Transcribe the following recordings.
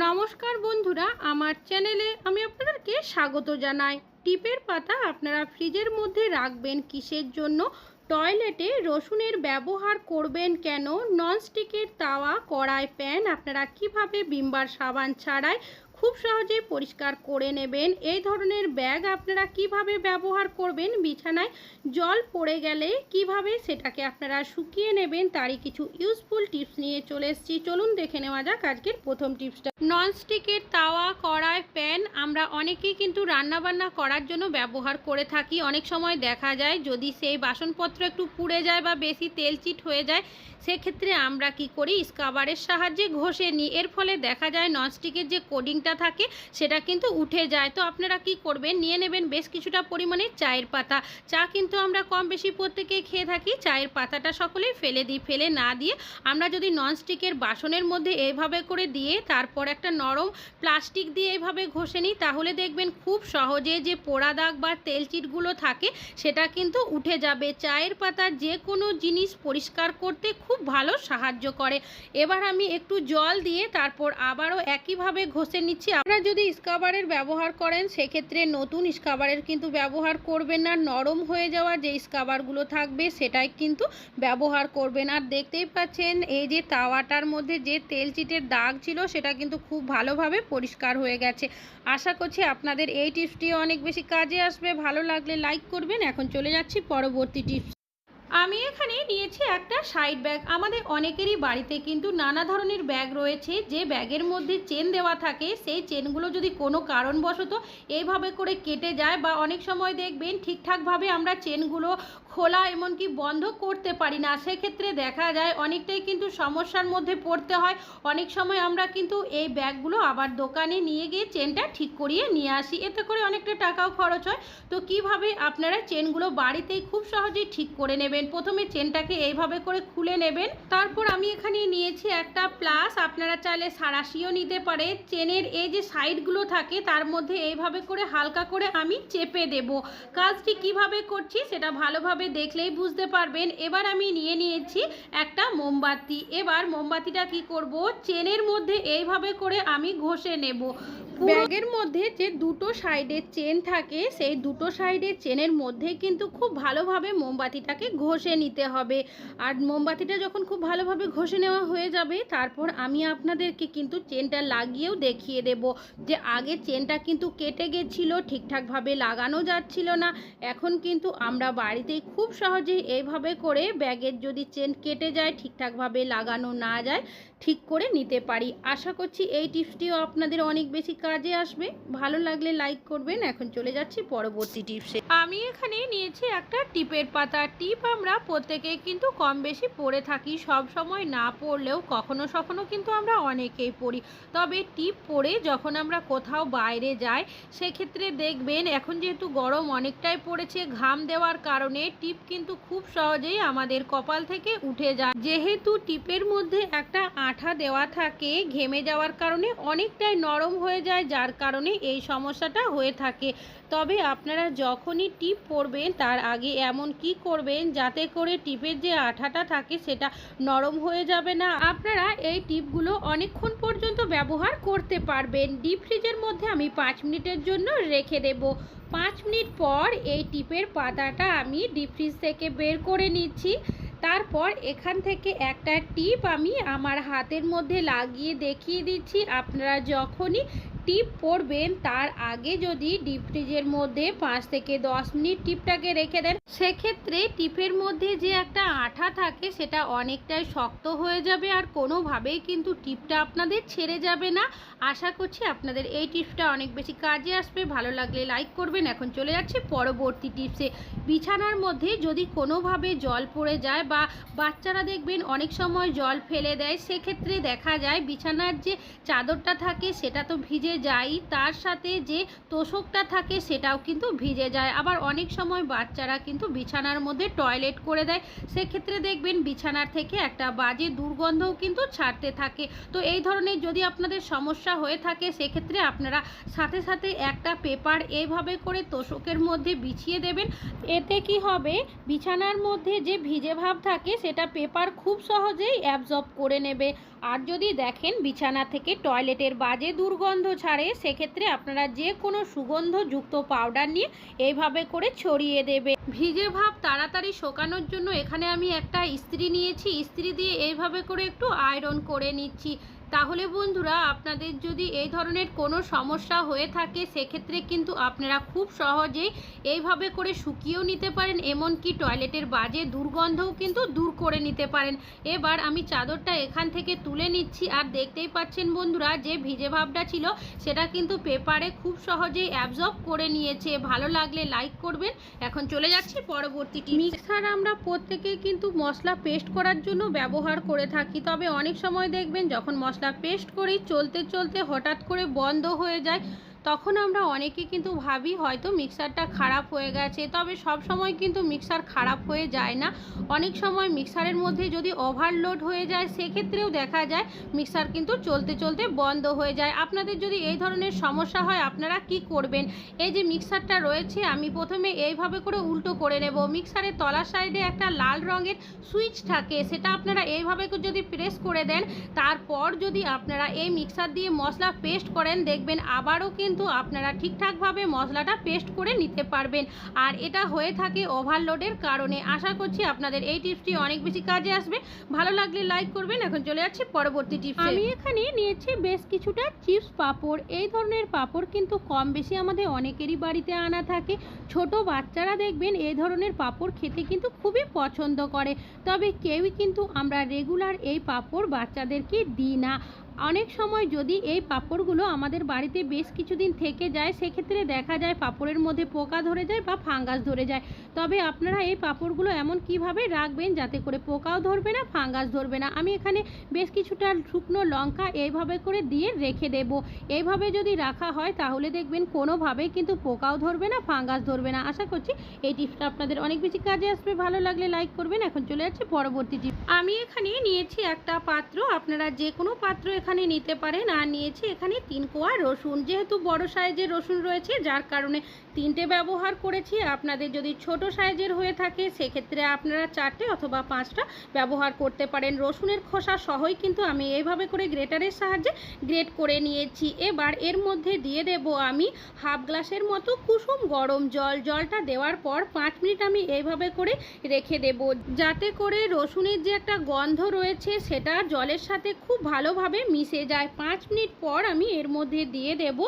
নমস্কার বন্ধুরা, আমার চ্যানেলে আমি আপনাদেরকে স্বাগত জানাই। টিপের পাতা আপনারা ফ্রিজের মধ্যে রাখবেন, কিসের জন্য? টয়লেটে রসুনের ব্যবহার করবেন কেন? ননস্টিকের তাওয়া, কড়াই, প্যান আপনারা কীভাবে বিম্বার সাবান ছাড়াই খুব সহজেই পরিষ্কার করে নেবেন। এই ধরনের ব্যাগ আপনারা কীভাবে ব্যবহার করবেন বিছানায়? জল পড়ে গেলে কীভাবে সেটাকে আপনারা শুকিয়ে নেবেন? তারই কিছু ইউজফুল টিপস নিয়ে চলে এসেছি। চলুন দেখে নেওয়া যাক আজকের প্রথম টিপসটা ননস্টিকের তাওয়া, কড়াই প্যান আমরা অনেকেই কিন্তু রান্নাবান্না করার জন্য ব্যবহার করে থাকি। অনেক সময় দেখা যায় যদি সেই বাসনপত্র একটু পুড়ে যায় বা বেশি তেলচিট হয়ে যায়, সেক্ষেত্রে আমরা কি করি? স্কাবারের সাহায্যে ঘষে নিই। এর ফলে দেখা যায় ননস্টিকের যে কোডিংটা থাকে সেটা কিন্তু উঠে যায়। তো আপনারা কি করবেন? নিয়ে নেবেন বেশ কিছুটা পরিমাণে চায়ের পাতা। চা কিন্তু আমরা কম বেশি প্রত্যেকেই খেয়ে থাকি। চায়ের পাতাটা সকলেই ফেলে দিই, ফেলে না দিয়ে আমরা যদি ননস্টিকের বাসনের মধ্যে এইভাবে করে দিয়ে তারপর একটা নরম প্লাস্টিক দিয়ে এইভাবে ঘষে নিই, তাহলে দেখবেন খুব সহজে যে পোড়া দাগ বা তেলচিটগুলো থাকে সেটা কিন্তু উঠে যাবে। চায়ের পাতার যে কোনো জিনিস পরিষ্কার করতে খুব ভালো সাহায্য করে। এবার আমি একটু জল দিয়ে তারপর আবারও একইভাবে ঘষে নিচ্ছি। আপনারা যদি স্কাবারের ব্যবহার করেন, সেক্ষেত্রে নতুন স্কাবারের কিন্তু ব্যবহার করবেন না। নরম হয়ে যাওয়া যে স্কাবারগুলো থাকবে, সেটাই কিন্তু ব্যবহার করবেন। আর দেখতেই পাচ্ছেন, এই যে তাওয়াটার মধ্যে যে তেল চিটের দাগ ছিল, সেটা কিন্তু খুব ভালোভাবে পরিষ্কার হয়ে গেছে। আশা করছি আপনাদের এই টিপসটি অনেক বেশি কাজে আসবে। ভালো লাগলে লাইক করবেন। এখন চলে যাচ্ছি পরবর্তী টিপস। আমি এখানে নিয়েছি একটা সাইড ব্যাগ আমাদের অনেকেরই বাড়িতে কিন্তু নানা ধরনের ব্যাগ রয়েছে। যে ব্যাগের মধ্যে চেন দেওয়া থাকে, সেই চেনগুলো যদি কোনো কারণবশত এইভাবে করে কেটে যায় বা অনেক সময় দেখবেন ঠিকঠাকভাবে আমরা চেনগুলো খোলা এমনকি বন্ধ করতে পারি না। সেক্ষেত্রে দেখা যায় অনেকটাই কিন্তু সমস্যার মধ্যে পড়তে হয়। অনেক সময় আমরা কিন্তু এই ব্যাগগুলো আবার দোকানে নিয়ে গিয়ে চেনটা ঠিক করিয়ে নিয়ে আসি। এতে করে অনেকটা টাকাও খরচ হয়। তো কীভাবে আপনারা চেনগুলো বাড়িতেই খুব সহজেই ঠিক করে নেবেন? প্রথমে চেনটাকে এইভাবে করে খুলে নেবেন। তারপর আমি এখানে নিয়েছি একটা প্লাস। আপনারা চাইলে সারাশিও নিতে পারে। চেনের এই যে সাইডগুলো থাকে, তার মধ্যে এইভাবে করে হালকা করে আমি চেপে দেব। কাজটি কীভাবে করছি, সেটা ভালোভাবে দেখলেই বুঝতে পারবেন। এবার আমি নিয়ে নিয়েছি একটা মোমবাতি। এবার মোমবাতিটা কি করব? চেনের মধ্যে এইভাবে করে আমি ঘষে নেব। ব্যাগের মধ্যে যে দুটো সাইডের চেন থাকে, সেই দুটো সাইডের চেনের মধ্যে কিন্তু খুব ভালোভাবে মোমবাতিটাকে ঘষে নিতে হবে। আর মোমবাতিটা যখন খুব ভালোভাবে ঘষে নেওয়া হয়ে যাবে, তারপর আমি আপনাদেরকে কিন্তু চেনটা লাগিয়েও দেখিয়ে দেব যে আগে চেনটা কিন্তু কেটে গেছিল, ঠিকঠাকভাবে লাগানো যাচ্ছিল না। এখন কিন্তু আমরা বাড়িতেই খুব সহজেই এইভাবে করে ব্যাগের যদি চেন কেটে যায় ঠিকঠাকভাবে লাগানো না যায় ঠিক করে নিতে পারি। আশা করছি এই টিপসটিও আপনাদের অনেক বেশি কাজে আসবে। ভালো লাগলে লাইক করবেন। এখন চলে যাচ্ছি পরবর্তী টিপসে। আমি এখানে নিয়েছি একটা টিপের পাতা। টিপ আমরা প্রত্যেকেই কিন্তু কম বেশি পড়ে থাকি। সব সময় না পড়লেও কখনো সখনো কিন্তু আমরা অনেকেই পড়ি। তবে টিপ পরে যখন আমরা কোথাও বাইরে যাই, সেক্ষেত্রে দেখবেন এখন যেহেতু গরম অনেকটাই পড়েছে, ঘাম দেওয়ার কারণে টিপ কিন্তু খুব সহজেই আমাদের কপাল থেকে উঠে যায়। যেহেতু টিপের মধ্যে একটা আঠা দেওয়া থাকে, ঘেমে যাওয়ার কারণে অনেকটাই নরম হয়ে যায়, যার কারণে এই সমস্যাটা হয়ে থাকে। তবে আপনারা যখনই টিপ পরবেন, তার আগে এমন কি করবেন যাতে করে টিপের যে আঠাটা থাকে, সেটা নরম হয়ে যাবে না। আপনারা এই টিপগুলো অনেকক্ষণ পর্যন্ত ব্যবহার করতে পারবেন। ডিপ ফ্রিজের মধ্যে আমি পাঁচ মিনিটের জন্য রেখে দেব। পাঁচ মিনিট পর এই টিপের পাতাটা আমি ডিপ ফ্রিজ থেকে বের করে নিচ্ছি। তারপর এখান থেকে একটা টিপ আমি আমার হাতের মধ্যে লাগিয়ে দেখিয়ে দিচ্ছি। আপনারা যখনই টিপ পরবেন তার আগে যদি ডিপ ফ্রিজের মধ্যে পাঁচ থেকে দশ মিনিট টিপটাকে রেখে দেন, সেক্ষেত্রে টিপের মধ্যে যে একটা আঠা থাকে সেটা অনেকটাই শক্ত হয়ে যাবে আর কোনোভাবেই কিন্তু টিপটা আপনাদের ছেড়ে যাবে না। আশা করছি আপনাদের এই টিপসটা অনেক বেশি কাজে আসবে। ভালো লাগলে লাইক করবেন। এখন চলে যাচ্ছে পরবর্তী টিপসে। বিছানার মধ্যে যদি কোনোভাবে জল পড়ে যায় বা বাচ্চারা দেখবেন অনেক সময় জল ফেলে দেয়, সেক্ষেত্রে দেখা যায় বিছানার যে চাদরটা থাকে সেটা তো ভিজে যায় তার সাথে যে তোষকটা থাকে সেটাও কিন্তু ভিজে যায়। আবার অনেক সময় বাচ্চারা কিন্তু বিছানার মধ্যে টয়লেট করে দেয়। সেক্ষেত্রে দেখবেন বিছানার থেকে একটা বাজে দুর্গন্ধও কিন্তু ছাড়তে থাকে। তো এই ধরনের যদি আপনাদের সমস্যা হয়ে থাকে, সেক্ষেত্রে আপনারা সাথে সাথে একটা পেপার এইভাবে করে তোষকের মধ্যে বিছিয়ে দেবেন। এতে কি হবে? বিছানার মধ্যে যে ভিজে ভাব থাকে, সেটা পেপার খুব সহজেই অ্যাবজর্ব করে নেবে। আর যদি দেখেন বিছানা থেকে টয়লেটের বাজে দুর্গন্ধ ছাড়ে, সেক্ষেত্রে আপনারা যে কোনো সুগন্ধযুক্ত পাউডার নিয়ে এইভাবে করে ছড়িয়ে দেবে। ভিজে ভাব তাড়াতাড়ি শোকানোর জন্য এখানে আমি একটা ইস্ত্রি নিয়েছি। ইস্ত্রি দিয়ে এইভাবে করে একটু আয়রন করে নিচ্ছি। তাহলে বন্ধুরা, আপনাদের যদি এই ধরনের কোনো সমস্যা হয়ে থাকে, সেক্ষেত্রে কিন্তু আপনারা খুব সহজেই এইভাবে করে শুকিয়েও নিতে পারেন, এমনকি টয়লেটের বাজে দুর্গন্ধও কিন্তু দূর করে নিতে পারেন। এবার আমি চাদরটা এখান থেকে তুলে নিচ্ছি, আর দেখতেই পাচ্ছেন বন্ধুরা, যে ভিজে ভাবটা ছিল, সেটা কিন্তু পেপারে খুব সহজেই অ্যাবজর্ব করে নিয়েছে। ভালো লাগলে লাইক করবেন। এখন চলে যাচ্ছি পরবর্তীটি মিক্সার আমরা প্রত্যেকে কিন্তু মশলা পেস্ট করার জন্য ব্যবহার করে থাকি, তবে অনেক সময় দেখবেন যখন মশলা পেস্ট করি চলতে চলতে হঠাৎ করে বন্ধ হয়ে যায়। তখন আমরা অনেকে কিন্তু ভাবি হয়তো মিক্সারটা খারাপ হয়ে গেছে, তবে সব সময় কিন্তু মিক্সার খারাপ হয়ে যায় না। অনেক সময় মিক্সারের মধ্যে যদি ওভারলোড হয়ে যায়, সেক্ষেত্রেও দেখা যায় মিক্সার কিন্তু চলতে চলতে বন্ধ হয়ে যায়। আপনাদের যদি এই ধরনের সমস্যা হয়, আপনারা কি করবেন? এই যে মিক্সারটা রয়েছে, আমি প্রথমে এইভাবে করে উল্টো করে নেব। মিক্সারের তলার সাইডে একটা লাল রঙের সুইচ থাকে, সেটা আপনারা এইভাবে যদি প্রেস করে দেন, তারপর যদি আপনারা এই মিক্সার দিয়ে মশলা পেস্ট করেন, দেখবেন আবারও কিন্তু আপনারা ঠিকঠাকভাবে মশলাটা পেস্ট করে নিতে পারবেন। আর এটা হয়ে থাকে ওভারলোডের কারণে। আশা করছি আপনাদের এই টিপসটি অনেক বেশি কাজে আসবে। ভালো লাগলে লাইক করবেন। এখন চলে যাচ্ছি পরবর্তী টিপস। আমি এখানে নিয়েছি বেশ কিছুটা চিপস পাঁপড়। এই ধরনের পাঁপড় কিন্তু কম বেশি আমাদের অনেকেরই বাড়িতে আনা থাকে। ছোট বাচ্চারা দেখবেন এই ধরনের পাঁপড় খেতে কিন্তু খুবই পছন্দ করে। তবে কেউই কিন্তু আমরা রেগুলার এই পাঁপড় বাচ্চাদেরকে দিই না। অনেক সময় যদি এই পাঁপড়গুলো আমাদের বাড়িতে বেশ কিছুদিন থেকে যায়, সেক্ষেত্রে দেখা যায় পাঁপড়ের মধ্যে পোকা ধরে যায় বা ফাঙ্গাস ধরে যায়। তবে আপনারা এই পাঁপড়গুলো এমন কীভাবে রাখবেন যাতে করে পোকাও ধরবে না, ফাঙ্গাস ধরবে না? আমি এখানে বেশ কিছুটা শুকনো লঙ্কা এইভাবে করে দিয়ে রেখে দেব। এইভাবে যদি রাখা হয় তাহলে দেখবেন কোনোভাবেই কিন্তু পোকাও ধরবে না, ফাঙ্গাস ধরবে না। আশা করছি এই টিপসটা আপনাদের অনেক বেশি কাজে আসবে। ভালো লাগলে লাইক করবেন। এখন চলে যাচ্ছে পরবর্তী টিপ। আমি এখানে নিয়েছি একটা পাত্র। আপনারা যে কোনো পাত্র এখানে নিতে পারেন। আর নিয়েছি এখানে তিন কোয়া রসুন। যেহেতু বড় সাইজের রসুন রয়েছে, যার কারণে তিনটে ব্যবহার করেছি আপনাদের যদি ছোট সাইজের হয়ে থাকে, সেক্ষেত্রে আপনারা চারটে অথবা পাঁচটা ব্যবহার করতে পারেন। রসুনের খোসা সহই কিন্তু আমি এইভাবে করে গ্রেটারের সাহায্যে গ্রেট করে নিয়েছি। এবার এর মধ্যে দিয়ে দেব আমি হাফ গ্লাসের মতো কুসুম গরম জল। জলটা দেওয়ার পর পাঁচ মিনিট আমি এইভাবে করে রেখে দেব। যাতে করে রসুনের যে একটা গন্ধ রয়েছে, সেটা জলের সাথে খুব ভালোভাবে মিশে যায়। পাঁচ মিনিট পর আমি এর মধ্যে দিয়ে দেব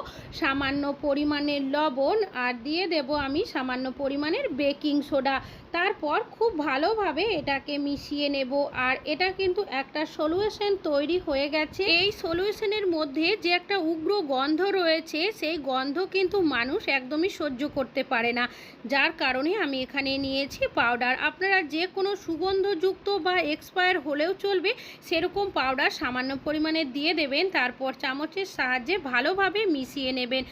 সামান্য পরিমাণের লবণ আর দিয়ে দেব আমি সামান্য পরিমাণের বেকিং সোডা। তারপর খুব ভালোভাবে এটাকে মিশিয়ে নেব। আর এটা কিন্তু একটা সলিউশন তৈরি হয়ে গেছে। এই সলিউশনের মধ্যে যে একটা উগ্র গন্ধ রয়েছে, সেই গন্ধ কিন্তু মানুষ একদমই সহ্য করতে পারে না। যার কারণে আমি এখানে নিয়েছি পাউডার আপনারা যে কোনো সুগন্ধযুক্ত বা এক্সপায়ার হলেও চলবে, সেরকম পাউডার সামান্য পরিমাণে দিয়ে দেবেন, তারপর চামচের সাহায্যে ভালোভাবে মিশিয়ে নেবেন।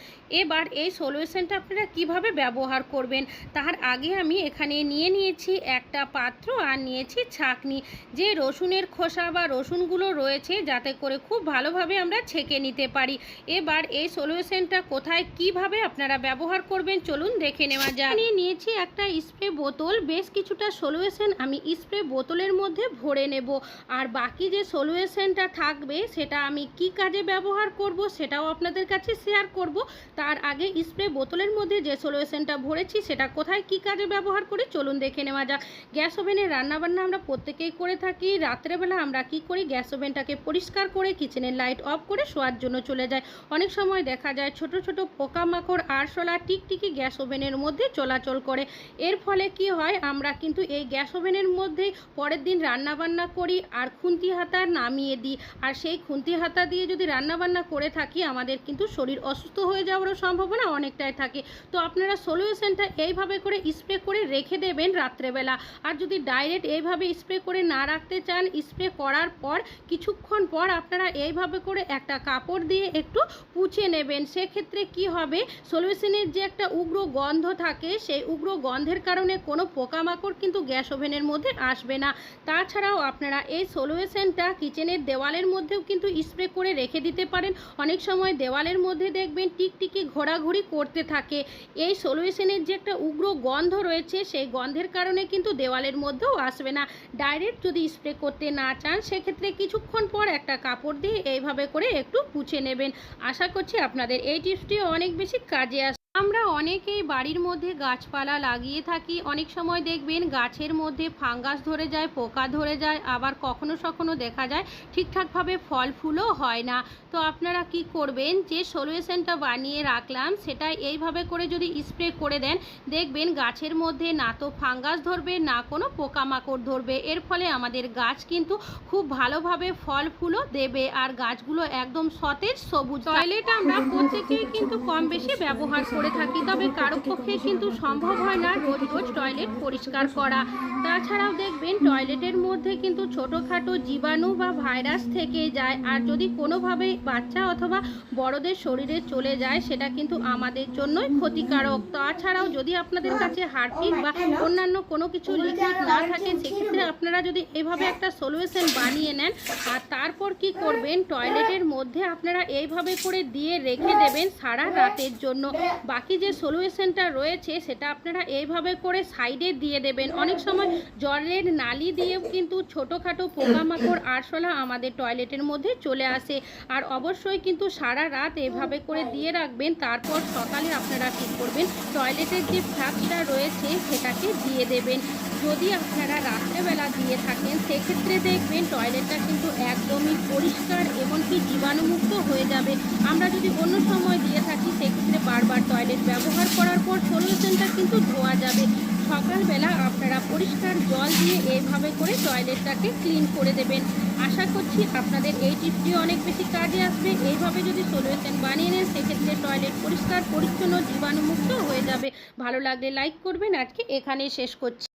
এবার এই সলিউশনটা আপনারা কীভাবে ব্যবহার করবেন, তার আগে আমি এখানে নিয়ে নিয়েছি একটা পাত্র আর নিয়েছি ছাঁকনি। যে রসুনের খোসা বা রসুনগুলো রয়েছে, যাতে করে খুব ভালোভাবে আমরা ছেঁকে নিতে পারি। এবার এই সলিউশনটা কোথায়, কীভাবে আপনারা ব্যবহার করবেন, চলুন দেখে নেওয়া আমি নিয়েছি একটা স্প্রে বোতল। বেশ কিছুটা সলিউশন আমি স্প্রে বোতলের মধ্যে ভরে নেব। আর বাকি যে সলিউশনটা থাকবে, সেটা আমি কি কাজে ব্যবহার করব, সেটাও আপনাদের কাছে শেয়ার করব। তার আগে স্প্রে বোতলের মধ্যে যে সলিউশনটা ভরেছি, সেটা কোথায়, কি কাজে ব্যবহার করি, চলুন দেখে নেওয়া যাক। গ্যাস ওভেনে রান্নাবান্না আমরা প্রত্যেকেই করে থাকি। রাত্রেবেলা আমরা কি করি? গ্যাস ওভেনটাকে পরিষ্কার করে কিচেনের লাইট অফ করে শোয়ার জন্য চলে যায় অনেক সময় দেখা যায় ছোট ছোট পোকামাকড়, আরশোলা টিকটিকি গ্যাস ওভেনের মধ্যে চলাচল করে। এর ফলে কি হয়? আমরা কিন্তু এই গ্যাস ওভেনের মধ্যেই পরের দিন রান্নাবান্না করি আর খুন্তি হাতা নামিয়ে দিই। আর সেই খুন্তি হাতা দিয়ে যদি রান্নাবান্না করে থাকি, আমাদের কিন্তু শরীর অসুস্থ হয়ে যাওয়ারও সম্ভাবনা অনেকটাই থাকে। তো আপনারা সলিউশনটা এইভাবে করে স্প্রে করে রেখে দেবেন রাত্রেবেলা। আর যদি ডাইরেক্ট এইভাবে স্প্রে করে না রাখতে চান স্প্রে করার পর কিছুক্ষণ পর আপনারা এইভাবে করে একটা কাপড় দিয়ে একটু পুছে নেবেন। সেক্ষেত্রে কি হবে? সলিউশনের যে একটা উগ্র গন্ধ থাকে, সেই উগ্র গন্ধের কারণে কোনো পোকামাকড় কিন্তু গ্যাস ওভেনের মধ্যে আসবে না। তাছাড়াও আপনারা এই সলিউশনটা কিচেনের দেওয়ালের মধ্যেও কিন্তু স্প্রে করে রেখে দিতে পারেন। অনেক সময় দেওয়ালের মধ্যে দেখবেন টিকটিকি ঘোরাঘুরি করতে থাকে। এই সলিউশনের যে একটা উগ্র গন্ধ রয়েছে, সেই গন্ধের গন্ধের কারণে কিন্তু দেওয়ালের মধ্যেও আসবে না। ডাইরেক্ট যদি স্প্রে করতে না চান, সেক্ষেত্রে কিছুক্ষণ পর একটা কাপড় দিয়ে এইভাবে করে একটু পুছে নেবেন। আশা করছি আপনাদের এই টিপসটি অনেক বেশি কাজে আসবে আমরা অনেকেই বাড়ির মধ্যে গাছপালা লাগিয়ে থাকি। অনেক সময় দেখবেন গাছের মধ্যে ফাঙ্গাস ধরে যায়, পোকা ধরে যায়, আবার কখনো সখনো দেখা যায় ঠিকঠাকভাবে ফল ফুলও হয় না। তো আপনারা কি করবেন? যে সলিউশনটা বানিয়ে রাখলাম, সেটা এইভাবে করে যদি স্প্রে করে দেন, দেখবেন গাছের মধ্যে না তো ফাঙ্গাস ধরবে, না কোনো পোকামাকড় ধরবে। এর ফলে আমাদের গাছ কিন্তু খুব ভালোভাবে ফল ফুলও দেবে আর গাছগুলো একদম সতেজ, সবুজ। টয়লেট আমরা প্রত্যেকেই কিন্তু কম বেশি ব্যবহার করে থাকি, তবে কারও পক্ষে কিন্তু সম্ভব হয় না রোজ রোজ টয়লেট পরিষ্কার করা। তাছাড়াও দেখবেন টয়লেটের মধ্যে কিন্তু ছোটোখাটো জীবাণু বা ভাইরাস থেকে যায়, আর যদি কোনোভাবে বাচ্চা অথবা বড়দের শরীরে চলে যায়, সেটা কিন্তু আমাদের জন্যই ক্ষতিকারক। তাছাড়াও যদি আপনাদের কাছে হারপিক বা অন্যান্য কোনো কিছু লিকুইড না থাকে, সেক্ষেত্রে আপনারা যদি এভাবে একটা সলিউশন বানিয়ে নেন, আর তারপর কি করবেন, টয়লেটের মধ্যে আপনারা এইভাবে করে দিয়ে রেখে দেবেন সারা রাতের জন্য। বাকি যে সলিউশনটা রয়েছে, সেটা আপনারা এইভাবে করে সাইডে দিয়ে দেবেন। অনেক সময় জলের নালি দিয়েও কিন্তু ছোটোখাটো পোকামাকড়, আরশোলা আমাদের টয়লেটের মধ্যে চলে আসে। আর অবশ্যই কিন্তু সারা রাত এভাবে করে দিয়ে রাখবেন, তারপর সকালে আপনারা ঠিক করবেন টয়লেটের যে ফ্লাক্সটা রয়েছে, সেটাকে দিয়ে দেবেন। যদি আপনারা রাত্রেবেলা দিয়ে থাকেন, সেক্ষেত্রে দেখবেন টয়লেটটা কিন্তু একদমই পরিষ্কার এমনকি জীবাণুমুক্ত হয়ে যাবে। আমরা যদি অন্য সময় দিয়ে থাকি, সেক্ষেত্রে বারবার টয়লেট ব্যবহার করার পর সলিউশনটা কিন্তু ধোয়া যাবে। সকালবেলা আপনারা পরিষ্কার জল দিয়ে এইভাবে করে টয়লেটটাকে ক্লিন করে দেবেন। আশা করছি আপনাদের এই টিপটি অনেক বেশি কাজে আসবে। এইভাবে যদি সলিউশন বানিয়ে নেন, সেক্ষেত্রে টয়লেট পরিষ্কার, পরিচ্ছন্ন, জীবাণুমুক্ত হয়ে যাবে। ভালো লাগলে লাইক করবেন। আজকে এখানেই শেষ করছি।